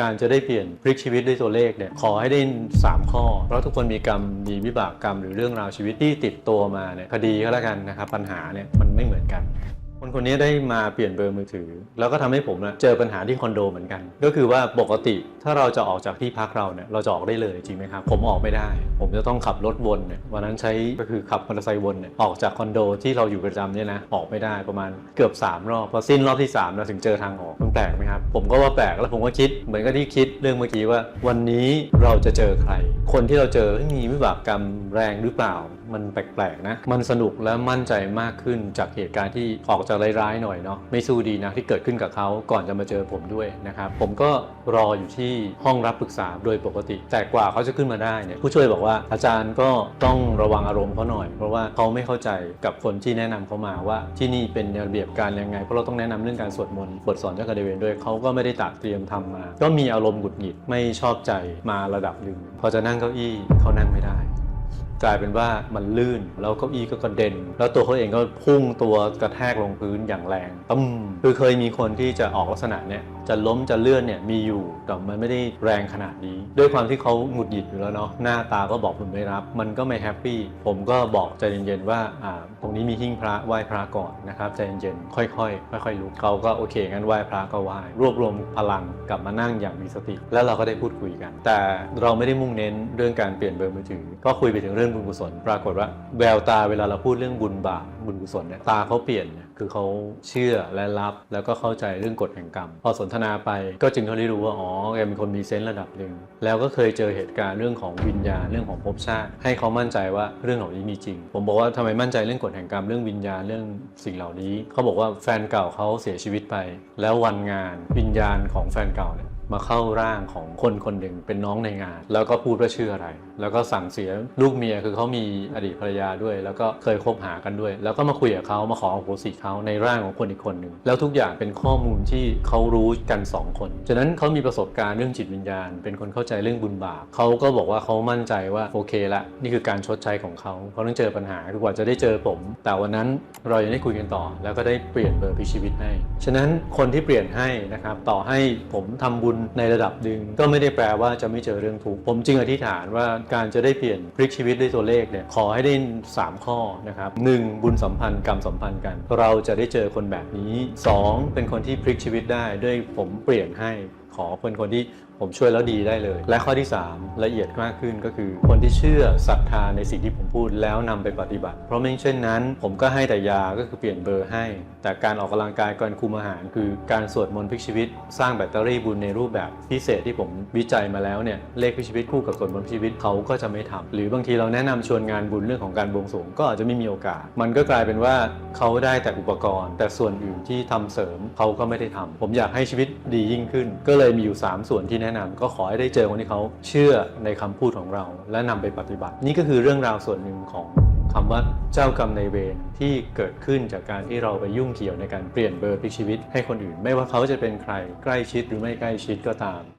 การจะได้เปลี่ยนพลิกชีวิตด้วยตัวเลขเนี่ยขอให้ได้ 3 ข้อ เพราะทุกคนมีกรรมมีวิบากกรรมหรือเรื่องราวชีวิตที่ติดตัวมาเนี่ยคดีก็แล้วกันนะครับปัญหาเนี่ยมันไม่เหมือนกัน คนคนนี้ได้มาเปลี่ยนเบอร์มือถือ แล้วก็ทำให้ผมนะเจอปัญหาที่คอนโดเหมือนกัน ก็คือว่าปกติถ้าเราจะออกจากที่พักเราเนี่ยเราจะออกได้เลยจริงไหมครับผมออกไม่ได้ ผมจะต้องขับรถวนเนี่ยวันนั้นใช้ก็คือขับมอเตอร์ไซค์วนเนี่ยออกจากคอนโดที่เราอยู่ประจำเนี่ยนะออกไม่ได้ประมาณเกือบ 3 รอบพอสิ้นรอบที่3เราถึงเจอทางออกมันแปลกไหมครับผมก็ว่าแปลกแล้วผมก็คิดเหมือนกับที่คิดเรื่องเมื่อกี้ว่า วันนี้เราจะเจอใคร คนที่เราเจอเฮ้มีวิบากกรรมแรงหรือเปล่า มันแปลกๆนะ มันสนุกและมั่นใจมากขึ้นจากเหตุการณ์ที่ออกจากร้ายๆหน่อยเนาะไม่สู้ดีนะที่เกิดขึ้นกับเขาก่อนจะมาเจอผมด้วยนะครับผมก็รออยู่ที่ห้องรับปรึกษาโดยปกติ แต่กว่าเขาจะขึ้นมาได้เนี่ยผู้ช่วยบอกว่าอาจารย์ก็ต้องระวังอารมณ์เขาหน่อย เพราะว่าเขาไม่เข้าใจกับคนที่แนะนำเขามาว่าที่นี่เป็นระเบียบการยังไงเพราะเราต้องแนะนำเรื่องการสวดมนต์บทสอนเจ้ากรรมนายเวรด้วยเขาก็ไม่ได้ตัดเตรียมทำมา ก็มีอารมณ์หงุดหงิดไม่ชอบใจมาระดับหนึ่งพอจะนั่งเก้าอี้เขานั่งไม่ได้ กลายเป็นว่ามันลื่นแล้วเก้าอี้ก็กระเด็น แล้วตัวเขาเองก็พุ่งตัวกระแทกลงพื้นอย่างแรงตึ้มคือเคยมีคนที่จะออกลักษณะเนี้ยจะล้มจะเลื่อนเนี่ยมีอยู่แต่มันไม่ได้แรงขนาดนี้ ด้วยความที่เขาหงุดหงิดอยู่แล้วเนาะหน้าตาก็บอกผมไม่รับ มันก็ไม่แฮปปี้ผมก็บอกใจเย็นๆว่าอ่าตรงนี้มีหิ้งพระไหว้พระก่อนนะครับใจเย็นๆค่อยๆค่อยๆลุกเขาก็โอเคงั้นไหว้พระก็ไหว้รวบรวมพลังกลับมานั่งอย่างมีสติ แล้วเราก็ได้พูดคุยกัน แต่เราไม่ได้มุ่งเน้นเรื่องการเปลี่ยนเบอร์มือถือก็คุยไปถึงเรื่องบุญกุศล ปรากฏว่าแววตาเวลาเราพูดเรื่องบุญบาปบุญกุศลเนี่ยตาเขาเปลี่ยนเนี่ยคือเขาเชื่อและรับแล้วก็เข้าใจเรื่องกฎแห่งกรรมพอสนทนาไป ก็จึงเขาได้รู้ว่าอ๋อแกเป็นคนมีเซนส์ระดับหนึ่งแล้วก็เคยเจอเหตุการณ์เรื่องของวิญญาณเรื่องของภพชาติ ให้เขามั่นใจว่าเรื่องเหล่านี้มีจริง ผมบอกว่าทำไมมั่นใจเรื่องกฎแห่งกรรมเรื่องวิญญาณเรื่องสิ่งเหล่านี้ เขาบอกว่าแฟนเก่าเขาเสียชีวิตไป แล้ววันงานวิญญาณของแฟนเก่าเนี่ย มาเข้าร่างของคนคนหนึ่งเป็นน้องในงาน แล้วก็พูดว่าชื่ออะไร แล้วก็สั่งเสียลูกเมียคือเขามีอดีตภรรยาด้วย แล้วก็เคยคบหากันด้วย แล้วก็มาคุยกับเขามาขออโหสิเขาในร่างของคนอีกคนหนึ่งแล้วทุกอย่างเป็นข้อมูลที่เขารู้กันสองคนฉะนั้นเขามีประสบการณ์เรื่องจิตวิญญาณ เป็นคนเข้าใจเรื่องบุญบาปเขาก็บอกว่าเขามั่นใจว่าโอเคละนี่คือการชดใช้ของเขาเขาต้องเจอปัญหาคือกว่าจะได้เจอผม แต่วันนั้นเรายังได้คุยกันต่อ แล้วก็ได้เปลี่ยนเบอร์พิชีวิตให้ฉะนั้นคนที่เปลี่ยนให้นะครับต่อให้ผมทำบุญในระดับหนึ่งก็ไม่ได้แปลว่าจะไม่เจอเรื่องทุกข์ผมจึงอธิษฐานว่าการจะได้เปลี่ยนพลิกชีวิตด้วยตัวเลขเนี่ยขอให้ได้ 3 ข้อนะครับหนึ่งบุญสัมพันธ์กรรมสัมพันธ์กัน เราจะได้เจอคนแบบนี้ 2 เป็นคนที่พลิกชีวิตได้ด้วยผมเปลี่ยนให้ ขอเป็นคนที่ผมช่วยแล้วดีได้เลย และข้อที่ 3 ละเอียดมากขึ้นก็คือ คนที่เชื่อศรัทธาในสิ่งที่ผมพูดแล้วนำไปปฏิบัติ เพราะไม่เช่นนั้น ผมก็ให้แต่ยาก็คือเปลี่ยนเบอร์ให้ แต่การออกกำลังกายการคุมอาหารคือการสวดมนต์พลิกชีวิต สร้างแบตเตอรี่บุญในรูปแบบพิเศษที่ผมวิจัยมาแล้วเนี่ยเลขพลิกชีวิตคู่กับสวดมนต์พลิกชีวิตเขาก็จะไม่ทำหรือบางทีเราแนะนำชวนงานบุญเรื่องของการบวงสรวงก็อาจจะไม่มีโอกาส มันก็กลายเป็นว่าเขาได้แต่อุปกรณ์ แต่ส่วนอื่นที่ทำเสริมเขาก็ไม่ได้ทำผมอยากให้ชีวิตดียิ่งขึ้นก็เลยลยมีอยู่ 3 ส่วนที่แนะนำก็ขอให้ได้เจอคนที่เขาเชื่อในคำพูดของเรา และนำไปปฏิบัติ นี่ก็คือเรื่องราวส่วนหนึ่งของคำว่าเจ้ากรรมในเวรที่เกิดขึ้นจากการที่เราไปยุ่งเกี่ยวในการเปลี่ยนเบอร์พลิกชีวิตให้คนอื่น ไม่ว่าเขาจะเป็นใครใกล้ชิดหรือไม่ใกล้ชิดก็ตาม